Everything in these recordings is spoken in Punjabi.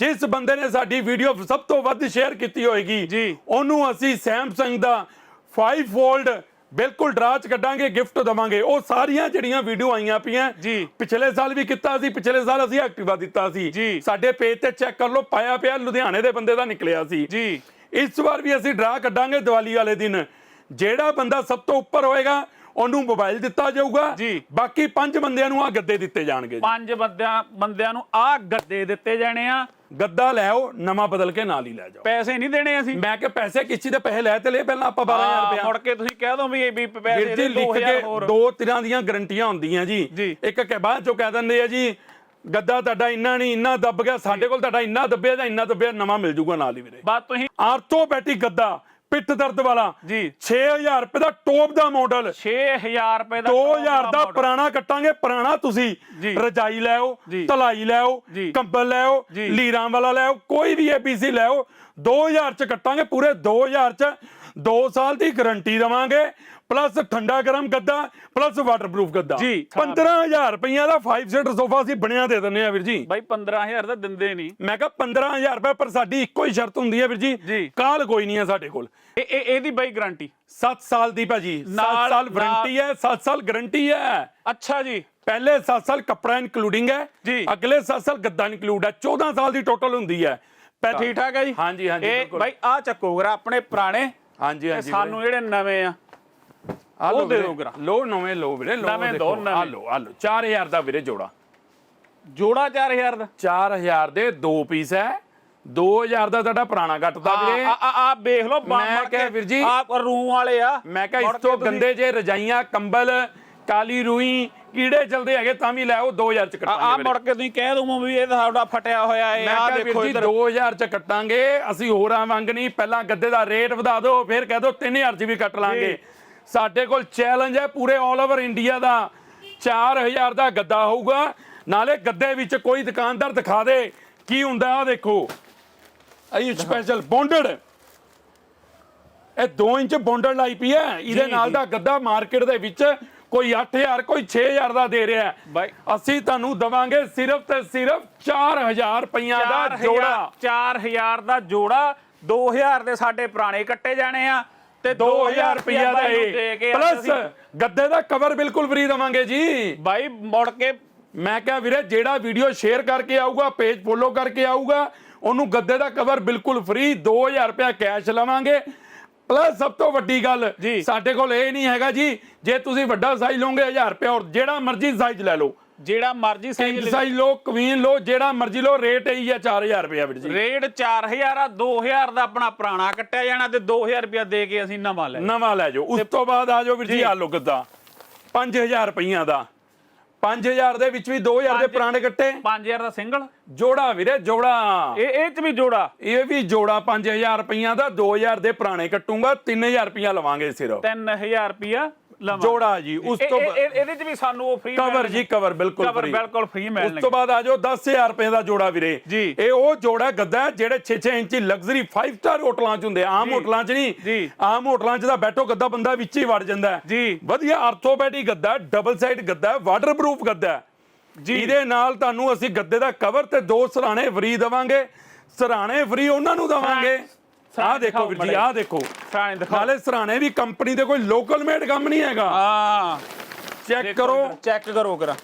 ਜਿਸ ਬੰਦੇ ਨੇ ਸਾਡੀ ਵੀਡੀਓ ਸਭ ਤੋਂ ਵੱਧ ਸ਼ੇਅਰ ਕੀਤੀ ਹੋਏਗੀ ਜੀ। ਉਹਨੂੰ ਅਸੀਂ ਸੈਮਸੰਗ ਦਾ 5 ਫੋਲਡ ਬਿਲਕੁਲ ਡਰਾ ਚ ਕੱਢਾਂਗੇ ਗਿਫਟ ਦਵਾਂਗੇ ਉਹ ਸਾਰੀਆਂ ਜਿਹੜੀਆਂ ਵੀਡੀਓ ਆਈਆਂ ਪਈਆਂ ਜੀ। ਪਿਛਲੇ ਸਾਲ ਵੀ ਕੀਤਾ ਸੀ ਪਿਛਲੇ ਸਾਲ ਅਸੀਂ ਐਕਟਿਵਾ ਦਿੱਤਾ ਸੀ। ਸਾਡੇ ਪੇਜ ਤੇ ਚੈੱਕ ਕਰ ਲਓ ਪਾਇਆ ਪਿਆ ਲੁਧਿਆਣੇ ਦੇ ਬੰਦੇ ਦਾ ਨਿਕਲਿਆ ਸੀ ਜੀ ਇਸ ਵਾਰ ਵੀ ਅਸੀਂ ਡਰਾ ਕੱਢਾਂਗੇ ਦੀਵਾਲੀ ਵਾਲੇ ਦਿਨ ਜਿਹੜਾ ਬੰਦਾ ਸਭ ਤੋਂ ਉੱਪਰ ਹੋਏਗਾ ਉਹਨੂੰ ਮੋਬਾਈਲ ਦਿੱਤਾ ਜਾਊਗਾ। ਜੀ। ਬਾਕੀ ਪੰਜ ਬੰਦਿਆਂ ਨੂੰ ਆ ਗੱਦੇ ਦਿੱਤੇ ਜਾਣਗੇ ਜੀ। ਪੰਜ ਬੰਦਿਆਂ ਬੰਦਿਆਂ ਨੂੰ ਆ ਗੱਦੇ ਦਿੱਤੇ ਜਾਣੇ ਆ। ਗੱਦਾ ਲੈ ਆਓ ਨਵਾਂ ਬਦਲ ਕੇ ਨਾਲ ਹੀ ਲੈ ਜਾਓ। ਪੈਸੇ ਨਹੀਂ ਦੇਣੇ ਅਸੀਂ। ਮੈਂ ਕਿ ਪੈਸੇ ਕਿਸੇ ਦੇ? ਪੈਸੇ ਲੈ ਤੇ ਲੈ ਪਹਿਲਾਂ ਆਪਾਂ 12000 ਹਾਂ, ਰੁਪਏ ਮੁੜ ਕੇ ਤੁਸੀਂ ਕਹਿ ਦੋ ਵੀ ਇਹ ਵੀ ਪੈਸੇ ਵੀਰ ਦੇ ਜੀ ਲਿਖ 2000 ਕੇ ਹੋਰ। ਦੋ ਤਰ੍ਹਾਂ ਦੀਆਂ ਗਰੰਟੀਆਂ ਹੁੰਦੀਆਂ ਜੀ। ਜੀ। ਇੱਕ ਕਿ ਬਾਅਦ ਚੋਂ ਕਹਿ ਦਿੰਦੇ ਆ ਜੀ ਗੱਦਾ ਤੁਹਾਡਾ ਇੰਨਾ ਨਹੀਂ ਇੰਨਾ ਦੱਬ ਗਿਆ ਸਾਡੇ ਕੋਲ ਤੁਹਾਡਾ ਇੰਨਾ ਦੱਬਿਆ ਜਾਂ ਇੰਨਾ ਦੱਬਿਆ ਨਵਾਂ ਮਿਲ ਜੂਗਾ ਨਾਲ ਹੀ ਵੀਰੇ। ਬਾਤ ਤੁਸੀਂ ਆਰਥੋਪੈਟਿਕ ਗੱਦਾ। ਪਿੱਠ ਦਰਦ ਵਾਲਾ ਜੀ 6000 ਰੁਪਏ ਦਾ ਟੋਪ ਦਾ ਮਾਡਲ 6000 ਰੁਪਏ ਦਾ 2000 ਦਾ। ਪੁਰਾਣਾ ਕੱਟਾਂਗੇ ਪੁਰਾਣਾ ਤੁਸੀਂ। ਰਜਾਈ ਲੈ ਆਓ ਜੀ। ਤਲਾਈ ਲੈ ਆਓ ਜੀ। ਕੰਬਲ ਲੈ ਆਓ ਜੀ। ਲੀਰਾਂ ਵਾਲਾ ਲੈ ਆਓ ਕੋਈ ਵੀ ਏਬੀਸੀ ਲੈ ਆਓ 2000 ਚ ਕੱਟਾਂਗੇ ਪੂਰੇ 2000 ਚ 2 ਸਾਲ ਦੀ ਗਾਰੰਟੀ ਦਵਾਂਗੇ ਪਲੱਸ ਠੰਡਾ ਗਰਮ ਗੱਦਾ ਪਲੱਸ ਵਾਟਰਪ੍ਰੂਫ ਗੱਦਾ। ਜੀ। 15000 ਰੁਪਈਆ ਦਾ 5 ਸੀਟਰ ਸੋਫਾ ਅਸੀਂ ਬਣਿਆ ਦੇ ਦਿੰਨੇ ਆ ਵੀਰ ਜੀ। ਬਾਈ 15000 ਦਾ ਦਿੰਦੇ ਨਹੀਂ। ਮੈਂ ਕਿਹਾ 15000 ਰੁਪਏ ਪਰ ਸਾਡੀ ਇੱਕੋ ਹੀ ਸ਼ਰਤ ਹੁੰਦੀ ਹੈ ਵੀਰ ਜੀ। ਕਾਲ ਕੋਈ ਨਹੀਂ ਹੈ ਸਾਡੇ ਕੋਲ। ਇਹ ਇਹ- ਇਹਦੀ ਬਾਈ ਗਾਰੰਟੀ 7 ਸਾਲ ਦੀ ਭਾਜੀ 7 ਨਾਲ- ਸਾਲ ਵਾਰੰਟੀ ਹੈ 7 ਸਾਲ ਗਾਰੰਟੀ ਹੈ। ਅੱਛਾ ਜੀ। ਪਹਿਲੇ 7 ਸਾਲ ਕੱਪੜਾ ਇਨਕਲੂਡਿੰਗ ਹੈ। ਜੀ। ਅਗਲੇ 7 ਸਾਲ ਗੱਦਾ ਇਨਕਲੂਡ ਹੈ। 14 ਸਾਲ ਦੀ ਟੋਟਲ ਹੁੰਦੀ ਹੈ। ਪਹਿ- ਠੀਕ ਠਾਕ ਹੈ ਜੀ? ਹਾਂਜੀ ਹਾਂਜੀ ਇਹ ਬਿਲਕੁਲ। ਬਾਈ ਆ ਚੱਕੋ ਗਰਾ ਆਪਣੇ ਪੁਰਾਣੇ ਹਾਂਜੀ ਹਾਂਜੀ ਸਾਨੂੰ ਜਿਹੜੇ ਨਵੇਂ ਆ। ਆ ਉਹ ਦੇ। ਲਓ ਨਵੇਂ ਲਓ ਵੀਰੇ ਲਓ ਨਵੇਂ ਨਵੇਂ। ਆ ਲਓ ਆ ਲਓ। 4000 ਦਾ ਵੀਰੇ ਜੋੜਾ। ਜੋੜਾ 4000 ਦਾ? 4000 ਦੇ ਦੋ ਪੀਸ ਹੈ। 2000 ਦਾ ਤੁਹਾਡਾ ਪੁਰਾਣਾ ਕੱਟਦਾ ਵੀਰੇ। ਆ ਆ ਆ ਵੇਖ ਲਓ ਮੈਂ ਕਿਹਾ ਵੀਰ ਜੀ, ਆ ਰੂਮ ਵਾਲੇ ਆ। ਮੈਂ ਕਿਹਾ ਇਸ ਤੋਂ ਗੰਦੇ ਜੇ ਰਜਾਈਆਂ ਕੰਬਲ ਕਾਲੀ ਰੂਈ ਕੀੜੇ ਚਲਦੇ ਹੈਗੇ ਤਾਂ ਵੀ ਲੈ ਆਓ 2000 ਚ ਕੱਟਾਂਗੇ ਆ। ਮੁੜ ਕੇ ਤੁਸੀਂ ਕਹਿ ਦੋ ਵੀ ਇਹ ਸਾਡਾ ਫਟਿਆ ਹੋਇਆ ਹੈ। ਮੈਂ ਆ ਦੇਖੋ ਇੱਧਰ। 2000 ਚ ਕੱਟਾਂਗੇ। ਅਸੀਂ ਹੋਰਾਂ ਵਾਂਗ ਨਹੀਂ ਪਹਿਲਾਂ ਗੱਦੇ ਦਾ ਰੇਟ ਵਧਾ ਦਿਓ ਫਿਰ ਕਹਿ ਦਿਓ 3000 ਚ ਵੀ ਕੱਟ ਲਾਂਗੇ। ਸਾਡੇ ਕੋਲ ਚੈਲੰਜ ਹੈ ਪੂਰੇ 올 ਓਵਰ ਇੰਡੀਆ ਦਾ। 4000 ਦਾ ਗੱਦਾ ਹੋਊਗਾ। ਨਾਲੇ ਗੱਦੇ ਵਿੱਚ ਕੋਈ ਦੁਕਾਨਦਾਰ ਦਿਖਾ ਦੇ ਕੀ ਹੁੰਦਾ ਆ ਦੇਖੋ। ਇਹ ਸਪੈਸ਼ਲ ਬੌਂਡਡ ਇਹ 2 ਇੰਚ ਬੌਂਡਡ ਲਾਈ ਪਈ ਹੈ। ਇਹਦੇ ਨਾਲ। ਦਾ ਗੱਦਾ ਮਾਰਕੀਟ ਦੇ ਵਿੱਚ ਕੋਈ 8000 ਕੋਈ 6000 ਦਾ ਦੇ ਰਿਹਾ ਹੈ। ਬਾਈ। ਅਸੀਂ ਤੁਹਾਨੂੰ ਦਵਾਂਗੇ ਸਿਰਫ ਤੇ ਸਿਰਫ 4000 ਰੁਪਈਆ ਦਾ 4000 ਜੋੜਾ। 4000 ਦਾ ਜੋੜਾ। 2000 ਦੇ ਸਾਡੇ ਪੁਰਾਣੇ ਕੱਟੇ ਜਾਣੇ ਆ। ਤੇ 2000 ਰੁਪਈਆ ਦਾ। ਇਹ ਪਲੱਸ ਗੱਦੇ ਦਾ ਕਵਰ ਬਿਲਕੁਲ ਫ੍ਰੀ ਦਵਾਂਗੇ ਜੀ। ਬਾਈ ਮੁੜ ਕੇ ਮੈਂ ਕਿਹਾ ਵੀਰੇ ਜਿਹੜਾ ਵੀਡੀਓ ਸ਼ੇਅਰ ਕਰਕੇ ਆਊਗਾ ਪੇਜ ਫੋਲੋ ਕਰਕੇ ਆਊਗਾ ਉਹਨੂੰ ਗੱਦੇ ਦਾ ਕਵਰ ਬਿਲਕੁਲ ਫ੍ਰੀ 2000 ਰੁਪਇਆ ਕੈਸ਼ ਲਵਾਂਗੇ। ਪਲੱਸ ਸਭ ਤੋਂ ਵੱਡੀ ਗੱਲ। ਸਾਡੇ ਕੋਲ ਇਹ ਨਹੀਂ ਹੈਗਾ ਜੀ ਜੇ ਤੁਸੀਂ ਵੱਡਾ ਸਾਈਜ਼ ਲਓਗੇ 1000 ਰੁਪਇਆ ਔਰ ਜਿਹੜਾ ਮਰਜ਼ੀ ਸਾਈਜ਼ ਲੈ ਲਓ ਜਿਹੜਾ ਮਰਜ਼ੀ ਕਿੰਗ ਸਾਈਜ਼ ਸਾਈਜ਼ ਲਓ ਕਵੀਨ ਲਓ ਜਿਹੜਾ ਮਰਜ਼ੀ ਲਓ ਰੇਟ ਇਹੀ ਹੈ 4000 ਰੁਪਇਆ ਵੀਰ ਜੀ। ਰੇਟ 4000 ਆ 2000 ਦਾ ਆਪਣਾ ਪੁਰਾਣਾ ਕੱਟਿਆ ਜਾਣਾ ਤੇ 2000 ਰੁਪਇਆ ਦੇ ਕੇ ਅਸੀਂ ਨਵਾਂ ਲੈ ਨਵਾਂ ਲੈ ਜਾਓ। ਉਸ ਤੋਂ ਬਾਅਦ ਆ ਜਾਓ ਵੀਰ ਜੀ ਆ ਲੋ ਗੱਦਾ। 5000 ਰੁਪਈਆ ਦਾ। 5000 ਦੇ ਵਿੱਚ ਵੀ 2000 ਦੇ ਪੁਰਾਣੇ ਕੱਟੇ। 5000 ਦਾ ਸਿੰਗਲ? ਜੋੜਾ ਵੀਰੇ ਜੋੜਾ। ਇਹ ਇਹ ਚ ਵੀ ਜੋੜਾ? ਇਹ ਵੀ ਜੋੜਾ 5000 ਰੁਪਈਆ ਦਾ 2000 ਦੇ ਪੁਰਾਣੇ ਕੱਟੂੰਗਾ 3000 ਰੁਪਈਆ ਲਵਾਂਗੇ ਸਿਰਫ। 3000 ਰੁਪਇਆ ਲਵਾਂ ਜੋੜਾ ਜੀ ਉਸ ਤੋਂ ਇਹ- ਇਹ- ਇਹਦੇ ਚ ਵੀ ਸਾਨੂੰ ਉਹ ਫ੍ਰੀ ਕਵਰ ਜੀ ਕਵਰ ਬਿਲਕੁਲ ਕਵਰ free। ਬਿਲਕੁਲ ਫ੍ਰੀ ਉਸ ਮਿਲਣਗੇ ਤੋਂ ਬਾਅਦ ਆ ਜਾਓ 10000 ਰੁਪਏ ਦਾ ਜੋੜਾ ਵੀਰੇ ਜੀ। ਇਹ ਉਹ ਜੋੜਾ ਗੱਦਾ ਹੈ ਜਿਹੜੇ 6-6 ਇੰਚੀ ਲਗਜ਼ਰੀ 5 ਸਟਾਰ ਹੋਟਲਾਂ 'ਚ ਹੁੰਦੇ ਆ ਆਮ ਜੀ। ਹੋਟਲਾਂ 'ਚ ਜੀ। ਨਹੀਂ ਆਮ ਹੋਟਲਾਂ 'ਚ ਤਾਂ ਬੈਠੋ ਗੱਦਾ ਬੰਦਾ ਵਿੱਚ ਹੀ ਵੜ ਜਾਂਦਾ ਹੈ। ਜੀ। ਵਧੀਆ ਆਰਥੋਪੈਡਿਕ ਗੱਦਾ ਡਬਲ ਸਾਈਡ ਗੱਦਾ ਵਾਟਰਪ੍ਰੂਫ ਗੱਦਾ ਹੈ। ਜੀ। ਇਹਦੇ ਨਾਲ ਤੁਹਾਨੂੰ ਅਸੀਂ ਗੱਦੇ ਦਾ ਕਵਰ ਤੇ ਦੋ ਸਰਾਣੇ ਫ੍ਰੀ ਦਵਾਂਗੇ ਸਰਾਣੇ ਫ੍ਰੀ ਉਹਨਾਂ ਨੂੰ ਦਵਾਂਗੇ ਆਹ ਦੇਖੋ ਵੀਰ ਜੀ ਆਹ ਦੇਖੋ। ਸਰਾਣੇ ਦਿਖਾਓ। ਨਾਲੇ ਸਰਾਣੇ ਵੀ ਕੰਪਨੀ ਦੇ ਕੋਈ ਲੋਕਲ ਮੇਡ ਕੰਮ ਨਹੀਂ ਹੈਗਾ। ਹਾਂ। ਚੈੱਕ ਕਰੋ। ਚੈੱਕ ਕਰੋ ਕਰਾ।